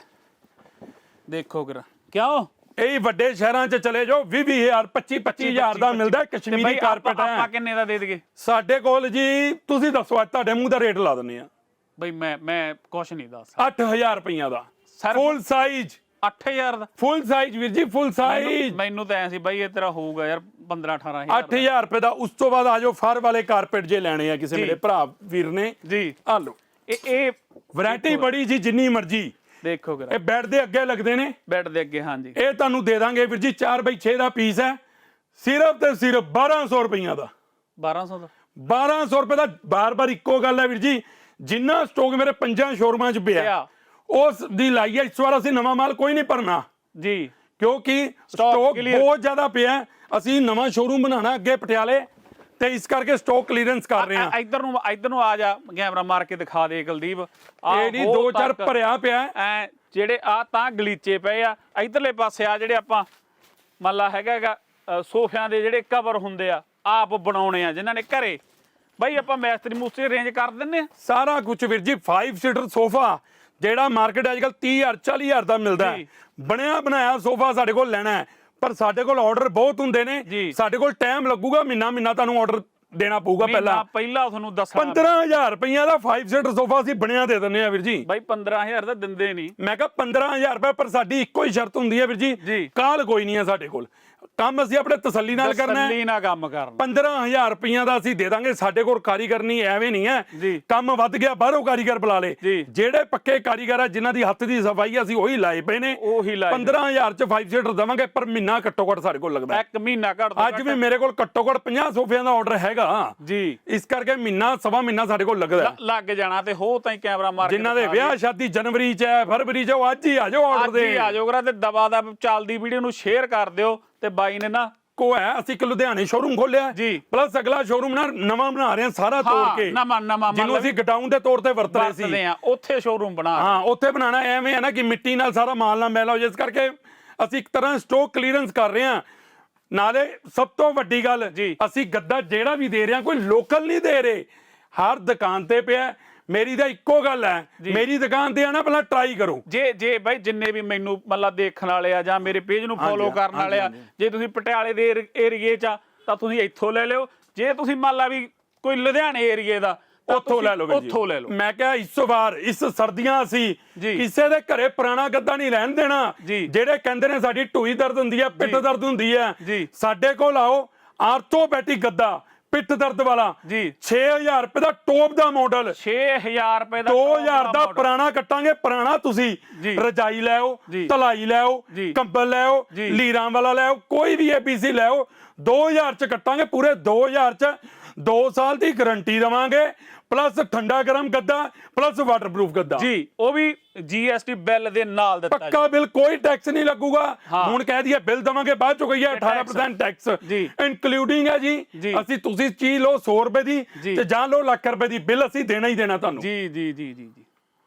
ਦੇਖੋ ਕਰਾ। ਕਿਉਂ ਇਹ ਹੀ ਵੱਡੇ ਸ਼ਹਿਰਾਂ 'ਚ ਚਲੇ ਜਾਓ 20000 25 25000 ਦਾ ਮਿਲਦਾ ਹੈ ਕਸ਼ਮੀਰੀ ਕਾਰਪੇਟ ਆਪਾਂ- ਆਪਾਂ ਹੈ। ਕਿੰਨੇ ਦਾ ਦੇ ਦਈਏ? ਸਾਡੇ ਕੋਲ ਜੀ ਤੁਸੀਂ ਦੱਸੋ ਅੱਜ ਤੁਹਾਡੇ ਮੂੰਹ ਦਾ ਰੇਟ ਲਾ ਦਿੰਨੇ ਆ ਬਈ ਮੈਂ ਮੈਂ ਕੁਛ ਨਹੀਂ ਦੱਸ 8000 ਰੁਪਈਆ ਦਾ। ਫੁੱਲ ਸਾਈਜ਼ 8000 ਦਾ। ਫੁੱਲ ਸਾਈਜ਼ ਵੀਰ ਜੀ ਫੁੱਲ ਸਾਈਜ਼ ਮੈਨੂੰ ਤਾਂ ਐ ਸੀ ਬਾਈ ਇਹ ਤੇਰਾ ਹੋਊਗਾ ਯਾਰ 15 18000 ਦਾ। 8000 ਰੁਪਏ ਦਾ ਉਸ ਤੋਂ ਬਾਅਦ ਆਜੋ ਫਰ ਵਾਲੇ ਕਾਰਪੇਟ ਜੇ ਲੈਣੇ ਆ ਕਿਸੇ। ਮੇਰੇ ਭਰਾ ਵੀਰ ਨੇ। ਜੀ। ਆ ਲਓ। ਇਹ ਇਹ ਵੈਰਾਈਟੀ ਬੜੀ ਜੀ ਜਿੰਨੀ ਮਰਜ਼ੀ। ਦੇਖੋ ਕਰਾ। ਇਹ ਬੈੱਡ ਦੇ ਅੱਗੇ ਲੱਗਦੇ ਨੇ। ਬੈੱਡ ਦੇ ਅੱਗੇ ਹਾਂਜੀ। ਇਹ ਤੁਹਾਨੂੰ ਦੇ ਦਾਂਗੇ ਵੀਰ ਜੀ 4 ਬਾਈ 6 ਦਾ ਪੀਸ ਹੈ। ਸਿਰਫ ਤੇ ਸਿਰਫ 1200 ਰੁਪਈਆ ਦਾ। 1200 ਦਾ। 1200 ਰੁਪਏ ਦਾ ਬਾਰ-ਬਾਰ ਇੱਕੋ ਗੱਲ ਹੈ ਵੀਰ ਜੀ ਜਿੰਨਾ ਸਟਾਕ ਮੇਰੇ ਪੰਜਾਂ ਸ਼ੋਰੂਮਾਂ 'ਚ ਪਿਆ। ਪਿਆ। ਉਸ ਦੀ ਲਾਈ ਹੈ ਇਸ ਵਾਰ ਅਸੀਂ ਨਵਾਂ ਮਾਲ ਕੋਈ ਨਹੀਂ ਭਰਨਾ ਜੀ ਕਿਉਂਕਿ ਸਟਾਕ clear। ਬਹੁਤ ਜ਼ਿਆਦਾ ਪਿਆ ਹੈ। ਅਸੀਂ ਨਵਾਂ ਸ਼ੋਰੂਮ ਬਣਾਉਣਾ ਅੱਗੇ ਪਟਿਆਲੇ ਤੇ ਇਸ ਕਰਕੇ ਸਟਾਕ ਕਲੀਅਰੈਂਸ ਕਰ ਰਹੇ ਹਾਂ ਆ- ਇੱਧਰ ਨੂੰ ਇੱਧਰ ਨੂੰ ਆ ਜਾ ਕੈਮਰਾ ਮਾਰ ਕੇ ਦਿਖਾ ਦੇ ਕੁਲਦੀਪ ਆਹ ਇਹ ਨਹੀਂ ਹੋਰ ਦੋ ਚਾਰ ਤੱਕ ਭਰਿਆ ਪਿਆ ਹੈ। ਐ ਜਿਹੜੇ ਆ ਤਾਂ ਗਲੀਚੇ ਪਏ ਆ ਇੱਧਰਲੇ ਪਾਸੇ ਆ ਜਿਹੜੇ ਆਪਾਂ ਮੰਨ ਲਾ ਹੈਗਾ ਹੈਗਾ ਅ, ਸੋਫਿਆਂ ਦੇ ਜਿਹੜੇ ਕਵਰ ਹੁੰਦੇ ਆ ਆਪ ਬਣਾਉਣੇ ਆ ਜਿਨ੍ਹਾਂ ਨੇ ਘਰੇ ਬਾਈ ਆਪਾਂ ਮੈਸਤਰੀ ਮੂਸਤਰੀ ਰੇਂਜ ਕਰ ਦਿੰਨੇ ਆ ਸਾਰਾ ਕੁਝ ਵੀਰ ਜੀ 5 ਸੀਟਰ ਸੋਫਾ ਜਿਹੜਾ ਮਾਰਕੀਟ ਅੱਜਕੱਲ 30000 40000 ਦਾ ਮਿਲਦਾ ਹੈ। ਬਣਿਆ ਬਣਾਇਆ ਸੋਫਾ ਸਾਡੇ ਕੋਲ ਲੈਣਾ ਹੈ ਪਰ ਸਾਡੇ ਕੋਲ ਆਰਡਰ ਬਹੁਤ ਹੁੰਦੇ ਨੇ। ਸਾਡੇ ਕੋਲ ਟਾਈਮ ਲੱਗੂਗਾ ਮਹੀਨਾ ਮਹੀਨਾ ਤੁਹਾਨੂੰ ਆਰਡਰ ਦੇਣਾ ਪਊਗਾ ਪਹਿਲਾਂ। ਪਹਿਲਾਂ ਤੁਹਾਨੂੰ ਦੱਸਣਾ 15000 ਰੁਪਈਆ ਦਾ 5 ਸੀਟਰ ਸੋਫਾ ਅਸੀਂ ਬਣਿਆ ਦੇ ਦਿੰਨੇ ਆ ਵੀਰ ਜੀ। ਬਾਈ 15000 ਦਾ ਦਿੰਦੇ ਨਹੀਂ। ਮੈਂ ਕਿਹਾ 15000 ਰੁਪਏ ਪਰ ਸਾਡੀ ਇੱਕੋ ਹੀ ਸ਼ਰਤ ਹੁੰਦੀ ਹੈ ਵੀਰ ਜੀ। ਕਾਲ ਕੋਈ ਨਹੀਂ ਹੈ ਸਾਡੇ ਕੋਲ। ਕੰਮ ਅਸੀਂ ਆਪਣੇ ਤਸੱਲੀ ਨਾਲ ਕਰਨਾ ਹੈ। ਤਸੱਲੀ ਨਾਲ ਕੰਮ ਕਰਨਾ। 15000 ਰੁਪਈਆ ਦਾ ਅਸੀਂ ਦੇ ਦਾਂਗੇ। ਸਾਡੇ ਕੋਲ ਕਾਰੀਗਰ ਨਹੀਂ ਐਵੇਂ ਨਹੀਂ ਹੈ। ਕੰਮ ਵੱਧ ਗਿਆ ਬਾਹਰੋਂ ਕਾਰੀਗਰ ਬੁਲਾ ਲੇ। ਜਿਹੜੇ ਪੱਕੇ ਕਾਰੀਗਰ ਆ ਜਿਨ੍ਹਾਂ ਦੀ ਹੱਥ ਦੀ ਸਫ਼ਾਈ ਅਸੀਂ ਉਹੀ ਲਾਏ ਪਏ ਨੇ। ਉਹੀ ਲਾਏ ਨੇ। 15000 ਚ 5 ਸੀਟਰ ਦਵਾਂਗੇ ਪਰ ਮਹੀਨਾ ਘੱਟੋ ਘੱਟ ਸਾਡੇ ਕੋਲ ਲੱਗਦਾ। ਇੱਕ ਮਹੀਨਾ ਘੱਟ ਅੱਜ ਵੀ ਮੇਰੇ ਕੋਲ ਘੱਟੋ ਘੱਟ 50 ਸੋਫਿਆਂ ਦਾ ਆਰਡਰ ਹੈਗਾ। ਜੀ। ਇਸ ਕਰਕੇ ਮਹੀਨਾ ਸਵਾ ਮਹੀਨਾ ਸਾਡੇ ਕੋਲ ਲੱਗਦਾ ਹੈ। ਲੱਗ ਜਾਣਾ ਤੇ ਹੋ ਤਾਂ ਹੀ ਕੈਮਰਾ ਮਾਰ ਜਿਨ੍ਹਾਂ ਦੇ ਵਿਆਹ ਸ਼ਾਦੀ ਜਨਵਰੀ ਚ ਹੈ ਫਰਵਰੀ ਚ ਉਹ ਅੱਜ ਹੀ ਆ ਜਾਓ ਆਰਡਰ ਅੱਜ ਹੀ ਦੇ ਆ ਜਾਓ ਕਰਾ ਤੇ ਦਬਾ ਦਾ ਚੱਲਦੀ ਵੀਡੀਓ ਨੂੰ ਸ਼ੇਅਰ ਕਰ ਦਿਓ ਤੇ ਬਾਈ ਨੇ ਨਾ ਕੋ ਹੈ ਅਸੀਂ ਇੱਕ ਲੁਧਿਆਣੇ ਸ਼ੋਰੂਮ ਖੋਲਿਆ ਜੀ। ਪਲੱਸ ਅਗਲਾ ਸ਼ੋਰੂਮ ਨਾ ਨਵਾਂ ਬਣਾ ਰਹੇ ਹਾਂ ਸਾਰਾ ਤੋੜ ਹਾਂ, ਕੇ। ਨਵਾਂ- ਨਵਾਂ ਜਿਹਨੂੰ ਅਸੀਂ ਗਡਾਊਨ ਦੇ ਤੌਰ ਤੇ ਵਰਤ ਰਹੇ ਸੀ। ਵਰਤਦੇ ਆ ਉੱਥੇ ਸ਼ੋਰੂਮ ਬਣਾ ਹਾਂ ਉੱਥੇ ਬਣਾਣਾ ਐਵੇਂ ਹੈ ਨਾ ਕਿ ਮਿੱਟੀ ਨਾਲ ਸਾਰਾ ਮਾਲ ਨਾ ਮੈਲਾ ਹੋ ਜਾਏ। ਇਸ ਕਰਕੇ ਅਸੀਂ ਇੱਕ ਤਰ੍ਹਾਂ ਸਟਾਕ ਕਲੀਅਰੈਂਸ ਕਰ ਰਹੇ ਹਾਂ। ਨਾਲੇ ਸਭ ਤੋਂ ਵੱਡੀ ਗੱਲ ਜੀ। ਅਸੀਂ ਗੱਦਾ ਜਿਹੜਾ ਵੀ ਦੇ ਰਹੇ ਹਾਂ ਕੋਈ ਲੋਕਲ ਨਹੀਂ ਦੇ ਰਹੇ। ਹਰ ਦੁਕਾਨ ਤੇ ਪਿਆ ਹੈ। ਮੇਰੀ ਤਾਂ ਇੱਕੋ ਗੱਲ ਹੈ। ਮੇਰੀ ਦੁਕਾਨ ਤੇ ਆਣਾ ਪਹਿਲਾਂ ਟਰਾਈ ਕਰੋ। ਜੇ ਜੇ ਬਾਈ ਜਿੰਨੇ ਵੀ ਮੈਨੂੰ ਮਤਲਬ ਦੇਖਣ ਵਾਲੇ ਆ ਜਾਂ ਮੇਰੇ ਪੇਜ ਨੂੰ ਫੋਲੋ ਕਰਨ ਵਾਲੇ ਆ ਜੇ ਤੁਸੀਂ ਪਟਿਆਲੇ ਦੇ ਏਰੀਏ 'ਚ ਆ ਤਾਂ ਤੁਸੀਂ ਇੱਥੋਂ ਲੈ ਲਿਓ। ਜੇ ਤੁਸੀਂ ਮੰਨ ਲਾ ਵੀ ਕੋਈ ਲੁਧਿਆਣੇ ਏਰੀਏ ਦਾ ਉੱਥੋਂ ਲੈ ਲਓ ਉੱਥੋਂ ਲੈ ਲਓ ਮੈਂ ਕਿਹਾ ਇਸ ਵਾਰ ਇਸ ਸਰਦੀਆਂ ਅਸੀਂ। ਕਿਸੇ ਦੇ ਘਰੇ ਪੁਰਾਣਾ ਗੱਦਾ ਨਹੀਂ ਰਹਿਣ ਦੇਣਾ। ਜਿਹੜੇ ਕਹਿੰਦੇ ਨੇ ਸਾਡੀ ਢੂਈ ਦਰਦ ਹੁੰਦੀ ਹੈ ਪਿੱਠ ਦਰਦ ਹੁੰਦੀ ਹੈ। ਸਾਡੇ ਕੋਲ ਆਓ ਆਰਥੋਪੈਟਿਕ ਗੱਦਾ ਪਿੱਠ ਦਰਦ ਵਾਲਾ ਜੀ 6000 ਰੁਪਏ ਦਾ ਟੋਪ ਦਾ ਮਾਡਲ 6000 ਰੁਪਏ ਦਾ 2000 ਦਾ। ਪੁਰਾਣਾ ਕੱਟਾਂਗੇ ਪੁਰਾਣਾ ਤੁਸੀਂ। ਰਜਾਈ ਲੈਓ। ਤਲਾਈ ਲੈਓ। ਕੰਬਲ ਲੈਓ। ਲੀਰਾਂ ਵਾਲਾ ਲੈਓ ਕੋਈ ਵੀ ਏਬੀਸੀ ਲੈਓ 2000 ਚ ਕੱਟਾਂਗੇ ਪੂਰੇ 2000 ਚ 2 ਸਾਲ ਦੀ ਗਾਰੰਟੀ ਦਵਾਂਗੇ ਪਲੱਸ ਠੰਡਾ ਗਰਮ ਗੱਦਾ ਪਲੱਸ ਵਾਟਰਪ੍ਰੂਫ ਗੱਦਾ ਜੀ ਉਹ ਵੀ ਜੀਐਸਟੀ ਬਿੱਲ ਦੇ ਨਾਲ ਦਿੱਤਾ ਪੱਕਾ ਬਿੱਲ ਕੋਈ ਟੈਕਸ ਨਹੀਂ ਲੱਗੂਗਾ ਹਾਂ। ਹੁਣ ਕਹਿ ਦਈਏ ਬਿੱਲ ਦਵਾਂਗੇ ਬਾਅਦ ਚੋਂ ਕਹੀਏ 18% ਟੈਕਸ। ਇਨਕਲੂਡਿੰਗ ਹੈ ਜੀ। ਅਸੀਂ ਤੁਸੀਂ ਚੀਜ਼ ਲਓ 100 ਰੁਪਏ ਦੀ। ਤੇ ਜਾਂ ਲਓ ਲੱਖ ਰੁਪਏ ਦੀ ਬਿੱਲ ਅਸੀਂ ਦੇਣਾ ਹੀ ਦੇਣਾ ਤੁਹਾਨੂੰ ਜੀ ਜੀ ਜੀ ਜੀ